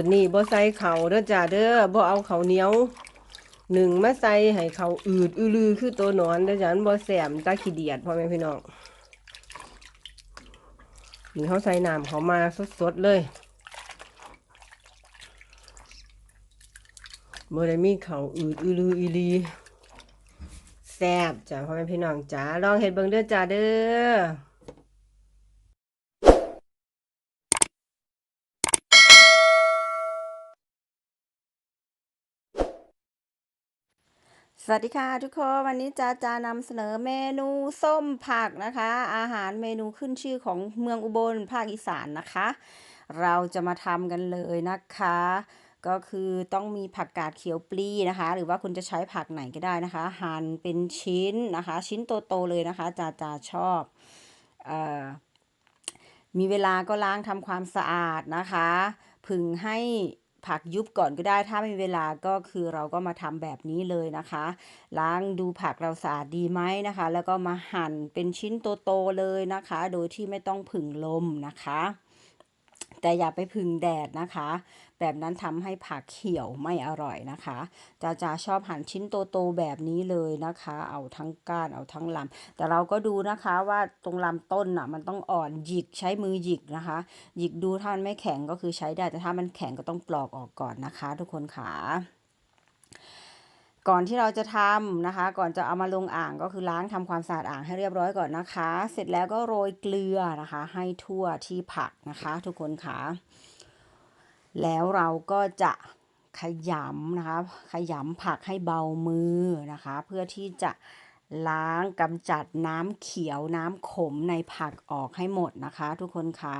ตรนี้บ่ใส่เขาเด้อจ้าเด้อบ่เอาเขาเหนียวหนึ่งมาใส่ให้เขาอืดอือลือคือตัวนอนเด้อจ้าบ่แสมตาขี้เดียดพ่อแม่พี่น้องนี่เขาใส่น้ำเขามาสดๆเลยบ่ได้มีเขาอืดอือลืออีลีแซบจ้าพ่อแม่พี่น้องจ้าลองเฮ็ดเบิ่งเด้อจ้าเด้อ สวัสดีค่ะทุกคนวันนี้จาจานำเสนอเมนูส้มผักนะคะ อาหารเมนูขึ้นชื่อของเมืองอุบลภาคอีสานนะคะ เราจะมาทำกันเลยนะคะ ก็คือต้องมีผักกาดเขียวปลีนะคะ หรือว่าคุณจะใช้ผักไหนก็ได้นะคะ หั่นเป็นชิ้นนะคะ ชิ้นโตๆเลยนะคะจาจาชอบเออมีเวลาก็ล้างทำความสะอาดนะคะ ผึ่งให้ ผักยุบก่อนก็ได้ ถ้าไม่มีเวลาก็คือเราก็มาทำแบบนี้เลยนะคะ ล้างดูผักเราสะอาดดีไหมนะคะ แล้วก็มาหั่นเป็นชิ้นโตๆเลยนะคะ โดยที่ไม่ต้องผึ่งลมนะคะ แต่อย่าไปผึ่งแดดนะคะ แบบนั้นทำให้ผักเขียวไม่อร่อยนะคะจาจาชอบหั่นชิ้นโตๆแบบนี้เลยนะคะ เอาทั้งก้านเอาทั้งลำแต่เราก็ดูนะคะว่าตรงลำต้นน่ะมันต้องอ่อนหยิกใช้มือหยิกนะคะ หยิกดูถ้ามันไม่แข็งก็คือใช้ได้แต่ถ้ามันแข็งก็ต้องปลอกออกก่อนนะคะ ทุกคนค่ะ ก่อนที่เราจะทำนะคะ ก่อนจะเอามาลงอ่างก็คือล้างทำความสะอาดอ่างให้เรียบร้อยก่อนนะคะ เสร็จแล้วก็โรยเกลือนะคะ ให้ทั่วที่ผักนะคะ ทุกคนค่ะแล้วเราก็จะขยำนะคะ ขยำผักให้เบามือนะคะ เพื่อที่จะล้างกำจัดน้ำเขียวน้ำขมในผักออกให้หมดนะคะ ทุกคนคะ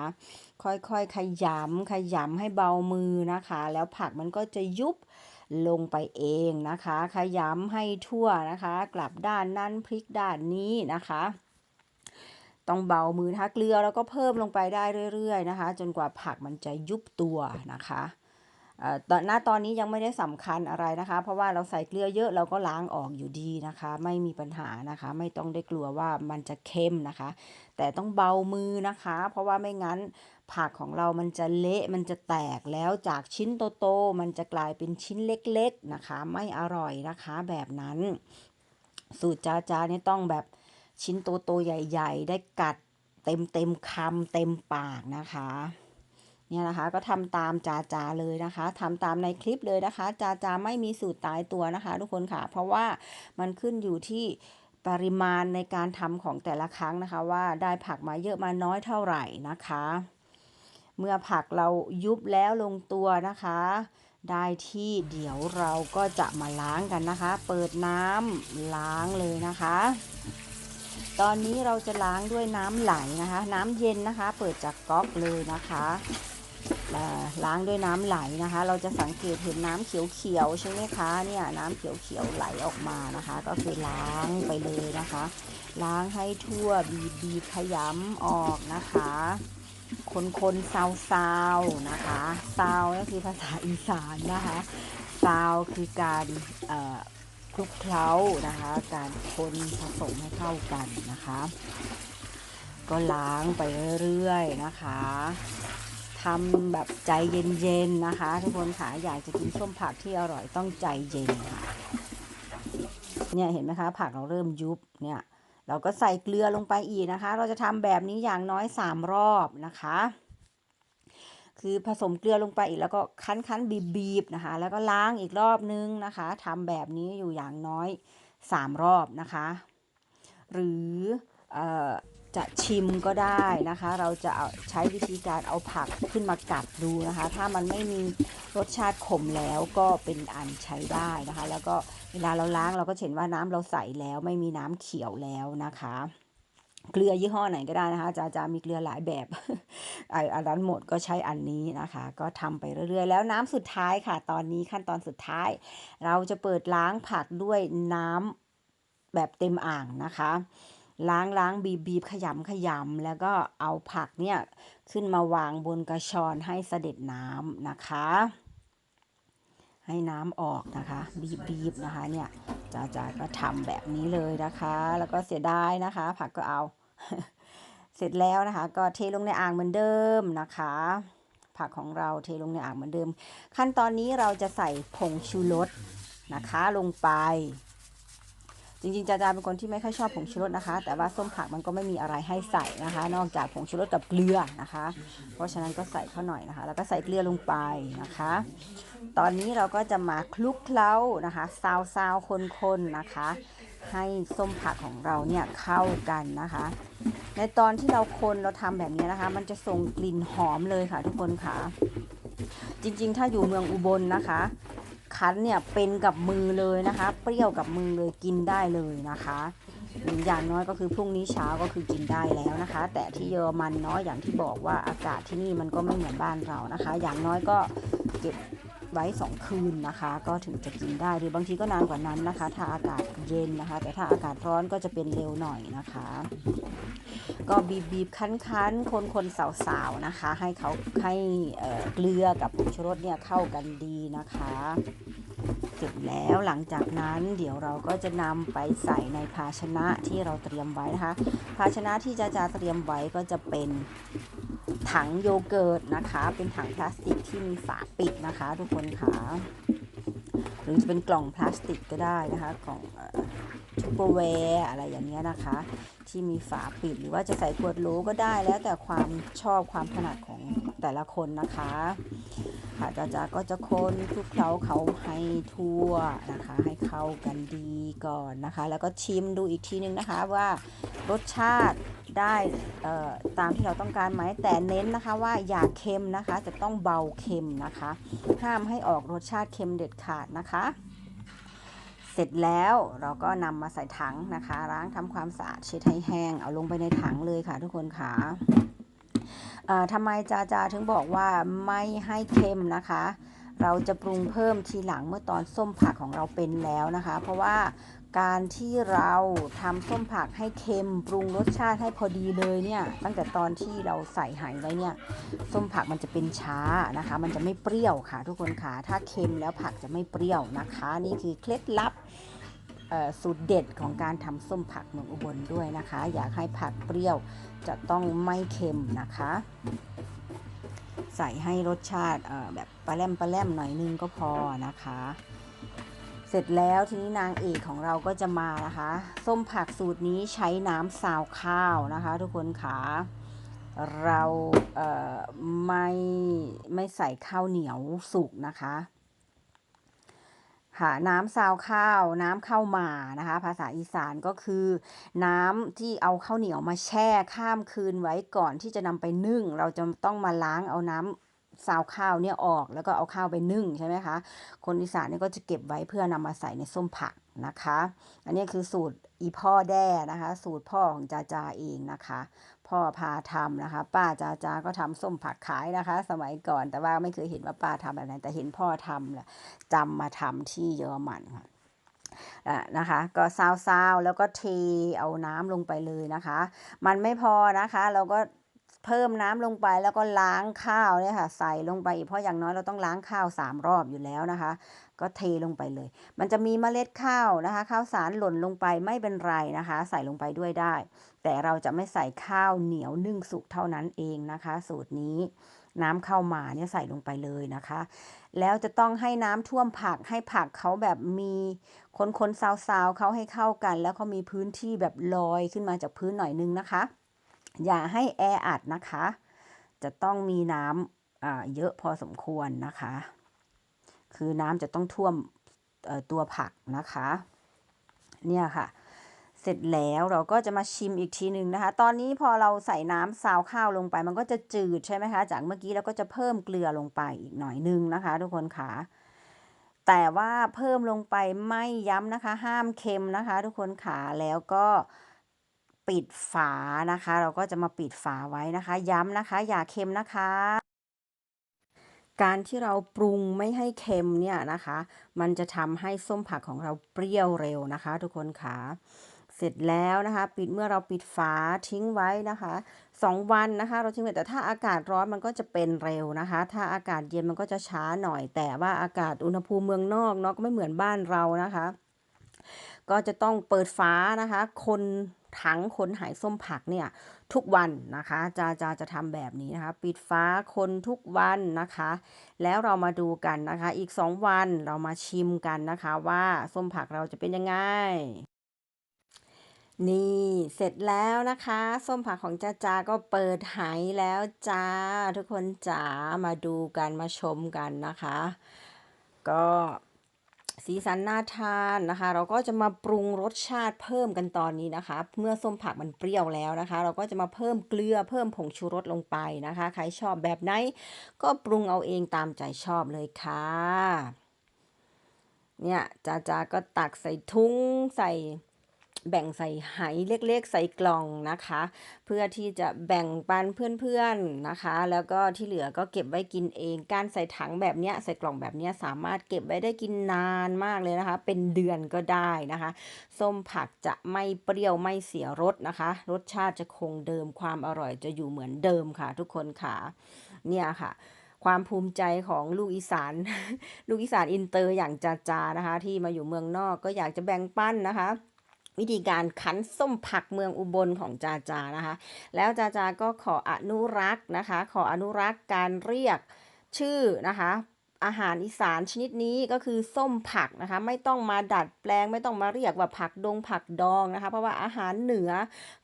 ค่อยๆขยำขยำให้เบามือนะคะ แล้วผักมันก็จะยุบ ลงไปเองนะคะ ขยำให้ทั่วนะคะ กลับด้านนั้นพลิกด้านนี้นะคะต้องเบามือถ้าเกลือแล้วก็เพิ่มลงไปได้เรื่อยๆนะคะ จนกว่าผักมันจะยุบตัวนะคะตอนหน้าตอนนี้ยังไม่ได้สำคัญอะไรนะคะ เพราะว่าเราใส่เกลือเยอะเราก็ล้างออกอยู่ดีนะคะ ไม่มีปัญหานะคะ ไม่ต้องได้กลัวว่ามันจะเค็มนะคะ แต่ต้องเบามือนะคะ เพราะว่าไม่งั้น ผักของเรามันจะเละมันจะแตกแล้วจากชิ้นโตๆมันจะกลายเป็นชิ้นเล็กๆนะคะ ไม่อร่อยนะคะแบบนั้น สูตรจาจาเนี่ยต้องแบบชิ้นโตๆใหญ่ ๆ ได้กัดเต็มเต็มคำเต็มปากนะคะเนี่ยนะคะก็ทำตามจาจาเลยนะคะทำตามในคลิปเลยนะคะ จาจาไม่มีสูตรตายตัวนะคะ ทุกคนค่ะ เพราะว่ามันขึ้นอยู่ที่ปริมาณในการทำของแต่ละครั้งนะคะ ว่าได้ผักมาเยอะมาน้อยเท่าไหร่นะคะ เมื่อผักเรายุบแล้วลงตัวนะคะ ได้ที่เดี๋ยวเราก็จะมาล้างกันนะคะ เปิดน้ำล้างเลยนะคะ ตอนนี้เราจะล้างด้วยน้ำไหลนะคะ น้ำเย็นนะคะ เปิดจากก๊อกเลยนะคะล้างด้วยน้ำไหลนะคะ เราจะสังเกตเห็นน้ำเขียวๆใช่ไหมคะเนี่ยน้ำเขียวๆไหลออกมานะคะ ก็คือล้างไปเลยนะคะ ล้างให้ทั่วบีบบีขยำออกนะคะ คนคนซาวซาวนะคะซาวก็คือภาษาอีสานนะคะซาวคือการคลุกเคล้านะคะ การคนผสมให้เข้ากันนะคะ ก็ล้างไปเรื่อยๆนะคะทำแบบใจเย็นๆนะคะ ทุกคนค่ะอยากจะกินส้มผักที่อร่อยต้องใจเย็นค่ะเนี่ยเห็นไหมคะ ผักเราเริ่มยุบเนี่ย เราก็ใส่เกลือลงไปอีกนะคะ เราจะทำแบบนี้อย่างน้อยสามรอบนะคะ คือผสมเกลือลงไปอีกแล้วก็คั้นคั้นบีบๆนะคะ แล้วก็ล้างอีกรอบนึงนะคะทำแบบนี้อยู่อย่างน้อยสามรอบนะคะ หรืออ จะชิมก็ได้นะคะ เราจะเอาใช้วิธีการเอาผักขึ้นมากัดดูนะคะ ถ้ามันไม่มีรสชาติขมแล้วก็เป็นอันใช้ได้นะคะ แล้วก็เวลาเราล้างเราก็เห็นว่าน้ำเราใส่แล้วไม่มีน้ำเขียวแล้วนะคะ เกลือยี่ห้อไหนก็ได้นะคะจาจามีเกลือหลายแบบไออันนั้นหมดก็ใช้อันนี้นะคะ ก็ทำไปเรื่อยๆ แล้วน้ำสุดท้ายค่ะ ตอนนี้ขั้นตอนสุดท้าย เราจะเปิดล้างผักด้วยน้ำแบบเต็มอ่างนะคะ ล้างล้างบีบบีบขยำขยำแล้วก็เอาผักเนี่ยขึ้นมาวางบนกระชอนให้เสด็จน้ำนะคะ ให้น้ำออกนะคะ บีบบีบนะคะเนี่ยจ่าจ่าก็ทำแบบนี้เลยนะคะ แล้วก็เสียดายนะคะ ผักก็เอา เสร็จแล้วนะคะ ก็เทลงในอ่างเหมือนเดิมนะคะผผักของเราเทลงในอ่างเหมือนเดิม ขั้นตอนนี้เราจะใส่ผงชูรสนะคะลงไป จริงๆจาจาเป็นคนที่ไม่ค่อยชอบผงชูรสนะคะ แต่ว่าส้มผักมันก็ไม่มีอะไรให้ใส่นะคะ นอกจากผงชูรสกับเกลือนะคะ เพราะฉะนั้นก็ใส่เข้าหน่อยนะคะ แล้วก็ใส่เกลือลงไปนะคะ ตอนนี้เราก็จะมาคลุกเคล้านะคะซาวซาวคนๆนนะคะ ให้ส้มผักของเราเนี่ยเข้ากันนะคะ ในตอนที่เราคนเราทำแบบนี้นะคะ มันจะส่งกลิ่นหอมเลยค่ะทุกคนค่ะจริงๆ ถ้าอยู่เมืองอุบลนะคะ คั้นเนี่ยเป็นกับมือเลยนะคะ เปรี้ยวกับมือเลยกินได้เลยนะคะ อย่างน้อยก็คือพรุ่งนี้เช้าก็คือกินได้แล้วนะคะ แต่ที่เยอรมันเนาะอย่างที่บอกว่าอากาศที่นี่มันก็ไม่เหมือนบ้านเรานะคะ อย่างน้อยก็เก็บ ไว้สองคืนนะคะ ก็ถึงจะกินได้หรือบางทีก็นานกว่านั้นนะคะ ถ้าอากาศเย็นนะคะ แต่ถ้าอากาศร้อนก็จะเป็นเร็วหน่อยนะคะ ก็บีบบีบคั้นคั้นคนคนสาวสาวๆนะคะ ให้เขาให้เเกลือกับผงชูรสเนี่ยเข้ากันดีนะคะเสร็จแล้วหลังจากนั้นเดี๋ยวเราก็จะนำไปใส่ในภาชนะที่เราเตรียมไว้นะคะ ภาชนะที่จะจะเตรียมไว้ก็จะเป็น ถังโยเกิร์ตนะคะ เป็นถังพลาสติกที่มีฝาปิดนะคะ ทุกคนค่ะหรือจะเป็นกล่องพลาสติกก็ได้นะคะกล่องทูเปอร์แวร์อะไรอย่างเงี้ยนะคะ ที่มีฝาปิดหรือว่าจะใส่ขวดโหลก็ได้แล้วแต่ความชอบความถนัดของแต่ละคนนะคะ ค่ะจ้าจาก็จะคนคลุกเคล้าเขาให้ทั่วนะคะ ให้เข้ากันดีก่อนนะคะ แล้วก็ชิมดูอีกทีนึงนะคะว่ารสชาติได้ตามที่เราต้องการไหมแต่เน้นนะคะว่าอย่าเค็มนะคะจะต้องเบาเค็มนะคะ ห้ามให้ออกรสชาติเค็มเด็ดขาดนะคะ เสร็จแล้วเราก็นำมาใส่ถังนะคะล้างทำความสะอาดเช็ดให้แห้งเอาลงไปในถังเลยค่ะทุกคนค่ะเอ่อ ทำไมจาจาถึงบอกว่าไม่ให้เค็มนะคะ เราจะปรุงเพิ่มทีหลังเมื่อตอนส้มผักของเราเป็นแล้วนะคะ เพราะว่าการที่เราทำส้มผักให้เค็มปรุงรสชาติให้พอดีเลยเนี่ยตั้งแต่ตอนที่เราใส่ไหไว้เนี่ยส้มผักมันจะเป็นช้านะคะ มันจะไม่เปรี้ยวค่ะ ทุกคนค่ะถ้าเค็มแล้วผักจะไม่เปรี้ยวนะคะ นี่คือเคล็ดลับ สูตรเด็ดของการทำส้มผักเมืองอุบลด้วยนะคะ อยากให้ผักเปรี้ยวจะต้องไม่เค็มนะคะ ใส่ให้รสชาติแบบปลาแรมปลาแรมหน่อยนึงก็พอนะคะ เสร็จแล้วทีนี้นางเอกของเราก็จะมานะคะ ส้มผักสูตรนี้ใช้น้ำซาวข้าวนะคะ ทุกคนค่ะเราเไม่ไม่ใส่ข้าวเหนียวสุกนะคะ ค่ะน้ำซาวข้าว น้ำข้าวหมานะคะ ภาษาอีสานก็คือ น้ำที่เอาข้าวเหนียวมาแช่ข้ามคืนไว้ก่อนที่จะนำไปนึ่ง เราจะต้องมาล้างเอาน้ำซาวข้าวเนี่ยออกแล้วก็เอาข้าวไปนึ่งใช่ไหมคะ คนอีสานเนี่ยก็จะเก็บไว้เพื่อนำมาใส่ในส้มผักนะคะ อันนี้คือสูตรอีพ่อแด้นะคะ สูตรพ่อของจาจาเองนะคะ พ่อพาทำนะคะ ป้าจาจาก็ทำส้มผักขายนะคะ สมัยก่อนแต่ว่าไม่เคยเห็นว่าป้าทำแบบไหนแต่เห็นพ่อทำแหละจำมาทำที่เยอรมันค่ะอะนะคะ ก็ซาวซาวๆแล้วก็เทเอาน้ำลงไปเลยนะคะ มันไม่พอนะคะ เราก็ เพิ่มน้ำลงไปแล้วก็ล้างข้าวเนี่ยค่ะ ใส่ลงไปเพราะอย่างน้อยเราต้องล้างข้าวสามรอบอยู่แล้วนะคะ ก็เทลงไปเลย มันจะมีเมล็ดข้าวนะคะ ข้าวสารหล่นลงไปไม่เป็นไรนะคะ ใส่ลงไปด้วยได้ แต่เราจะไม่ใส่ข้าวเหนียวนึ่งสุกเท่านั้นเองนะคะ สูตรนี้น้ำข้ามาเนี่ยใส่ลงไปเลยนะคะ แล้วจะต้องให้น้ำท่วมผักให้ผักเขาแบบมีคนๆซาวๆเขาให้เข้ากัน แล้วเขามีพื้นที่แบบลอยขึ้นมาจากพื้นหน่อยนึงนะคะ อย่าให้แออัดนะคะ จะต้องมีน้ำอ่าเยอะพอสมควรนะคะ คือน้ำจะต้องท่วมเอ่อตัวผักนะคะ เนี่ยค่ะ เสร็จแล้วเราก็จะมาชิมอีกทีหนึ่งนะคะ ตอนนี้พอเราใส่น้ำซาวข้าวลงไป มันก็จะจืดใช่ไหมคะ จากเมื่อกี้เราก็จะเพิ่มเกลือลงไปอีกหน่อยนึงนะคะ ทุกคนค่ะ แต่ว่าเพิ่มลงไปไม่ย้ำนะคะ ห้ามเค็มนะคะ ทุกคนค่ะ แล้วก็ ปิดฝานะคะ เราก็จะมาปิดฝาไว้นะคะ ย้ำนะคะ อย่าเค็มนะคะ การที่เราปรุงไม่ให้เค็มเนี่ยนะคะ มันจะทำให้ส้มผักของเราเปรี้ยวเร็วนะคะ ทุกคนค่ะเสร็จแล้วนะคะ ปิดเมื่อเราปิดฝาทิ้งไว้นะคะสองวันนะคะ เราทิ้งไว้แต่ถ้าอากาศร้อนมันก็จะเป็นเร็วนะคะ ถ้าอากาศเย็นมันก็จะช้าหน่อย แต่ว่าอากาศอุณหภูมิเมืองนอกเนาะก็ไม่เหมือนบ้านเรานะคะ ก็จะต้องเปิดฝานะคะ คน ถังคนหายส้มผักเนี่ยทุกวันนะคะจาจาจะทำแบบนี้นะคะ ปิดฟ้าคนทุกวันนะคะ แล้วเรามาดูกันนะคะ อีก 2 วันเรามาชิมกันนะคะว่าส้มผักเราจะเป็นยังไงนี่เสร็จแล้วนะคะ ส้มผักของจ้าจาก็เปิดไหแล้วจ้า ทุกคนจ๋ามาดูกันมาชมกันนะคะ ก็ สีสันน่าทานนะคะ เราก็จะมาปรุงรสชาติเพิ่มกันตอนนี้นะคะ เมื่อส้มผักมันเปรี้ยวแล้วนะคะ เราก็จะมาเพิ่มเกลือเพิ่มผงชูรสลงไปนะคะ ใครชอบแบบไหนก็ปรุงเอาเองตามใจชอบเลยค่ะเนี่ยจ้าจาก็ตักใส่ทุงใส่ แบ่งใส่ไหเล็กๆ ใส่กล่องนะคะ เพื่อที่จะแบ่งปันเพื่อนๆนะคะ แล้วก็ที่เหลือก็เก็บไว้กินเอง การใส่ถังแบบนี้ใส่กล่องแบบนี้สามารถเก็บไว้ได้กินนานมากเลยนะคะ เป็นเดือนก็ได้นะคะส้มผักจะไม่เปรี้ยวไม่เสียรสนะคะ รสชาติจะคงเดิมความอร่อยจะอยู่เหมือนเดิมค่ะ ทุกคนค่ะเนี่ยค่ะความภูมิใจของลูกอีสาน ลูกอีสานอินเตอร์อย่างจาจานะคะ ที่มาอยู่เมืองนอกก็อยากจะแบ่งปันนะคะ วิธีการคั้นส้มผักเมืองอุบลของจาจานะคะ แล้วจาจาก็ขออนุรักษ์นะคะ ขออนุรักษ์การเรียกชื่อนะคะอาหารอีสานชนิดนี้ก็คือส้มผักนะคะ ไม่ต้องมาดัดแปลง ไม่ต้องมาเรียกว่าผักดงผักดองนะคะ เพราะว่าอาหารเหนือ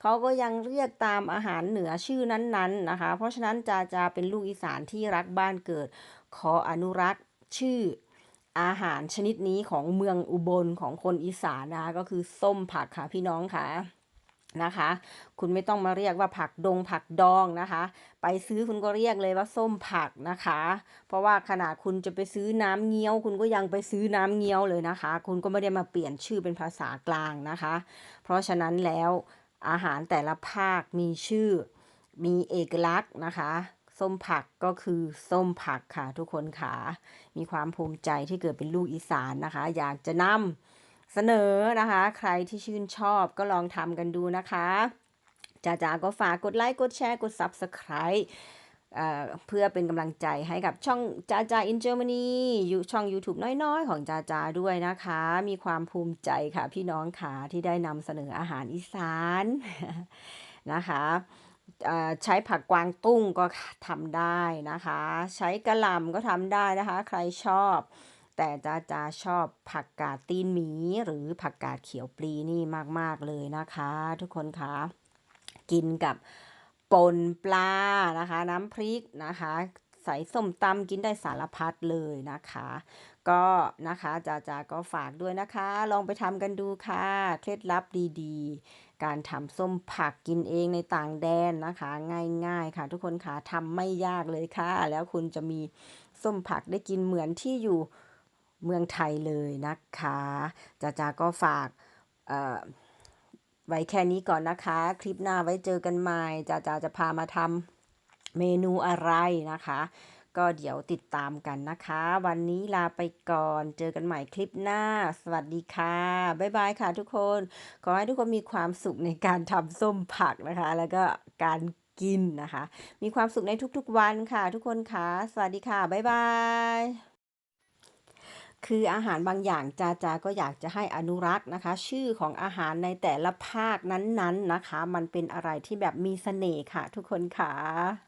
เขาก็ยังเรียกตามอาหารเหนือชื่อนั้นๆนะคะ เพราะฉะนั้นจาจาเป็นลูกอีสานที่รักบ้านเกิด ขออนุรักษ์ชื่อ อาหารชนิดนี้ของเมืองอุบลของคนอีสานนะคะก็คือส้มผักค่ะพี่น้องค่ะนะคะ คุณไม่ต้องมาเรียกว่าผักดงผักดองนะคะ ไปซื้อคุณก็เรียกเลยว่าส้มผักนะคะ เพราะว่าขนาดคุณจะไปซื้อน้ำเงี้ยว คุณก็ยังไปซื้อน้ำเงี้ยวเลยนะคะ คุณก็ไม่ได้มาเปลี่ยนชื่อเป็นภาษากลางนะคะ เพราะฉะนั้นแล้วอาหารแต่ละภาคมีชื่อมีเอกลักษณ์นะคะ ส้มผักก็คือส้มผักค่ะทุกคนค่ะ มีความภูมิใจที่เกิดเป็นลูกอีสานนะคะ อยากจะนำเสนอนะคะ ใครที่ชื่นชอบก็ลองทำกันดูนะคะจ้าจาก็ฝากกดไลค์กดแชร์กด Subscribe เอ่อเพื่อเป็นกำลังใจให้กับช่องจาจา in Germany อยู่ช่อง YouTube น้อยๆ ของจาจาด้วยนะคะ มีความภูมิใจค่ะพี่น้องค่ะที่ได้นำเสนออาหารอีสานนะคะ ใช้ผักกวางตุ้งก็ทำได้นะคะ ใช้กระหล่ำก็ทำได้นะคะ ใครชอบ แต่จาจาชอบผักกาดตีนหมีหรือผักกาดเขียวปลีนี่มาก ๆ เลยนะคะ ทุกคนคะกินกับป่นปลานะคะ น้ำพริกนะคะ ใส่ส้มตำกินได้สารพัดเลยนะคะ ก็นะคะจาจาก็ฝากด้วยนะคะ ลองไปทำกันดูค่ะ เคล็ดลับดีๆ การทำส้มผักกินเองในต่างแดนนะคะ ง่ายๆค่ะ ทุกคนค่ะทำไม่ยากเลยค่ะ แล้วคุณจะมีส้มผักได้กินเหมือนที่อยู่เมืองไทยเลยนะคะจ้าจาก็ฝากไว้แค่นี้ก่อนนะคะ คลิปหน้าไว้เจอกันใหม่จ้าจาจะพามาทำเมนูอะไรนะคะ ก็เดี๋ยวติดตามกันนะคะ วันนี้ลาไปก่อน เจอกันใหม่คลิปหน้า สวัสดีค่ะ บ๊ายบายค่ะทุกคน ขอให้ทุกคนมีความสุขในการทำส้มผักนะคะ แล้วก็การกินนะคะ มีความสุขในทุกๆวันค่ะ ทุกคนค่ะ สวัสดีค่ะ บ๊ายบายคืออาหารบางอย่างจาจาก็อยากจะให้อนุรักษ์นะคะ ชื่อของอาหารในแต่ละภาคนั้นๆนะคะ มันเป็นอะไรที่แบบมีเสน่ห์ค่ะ ทุกคนค่ะ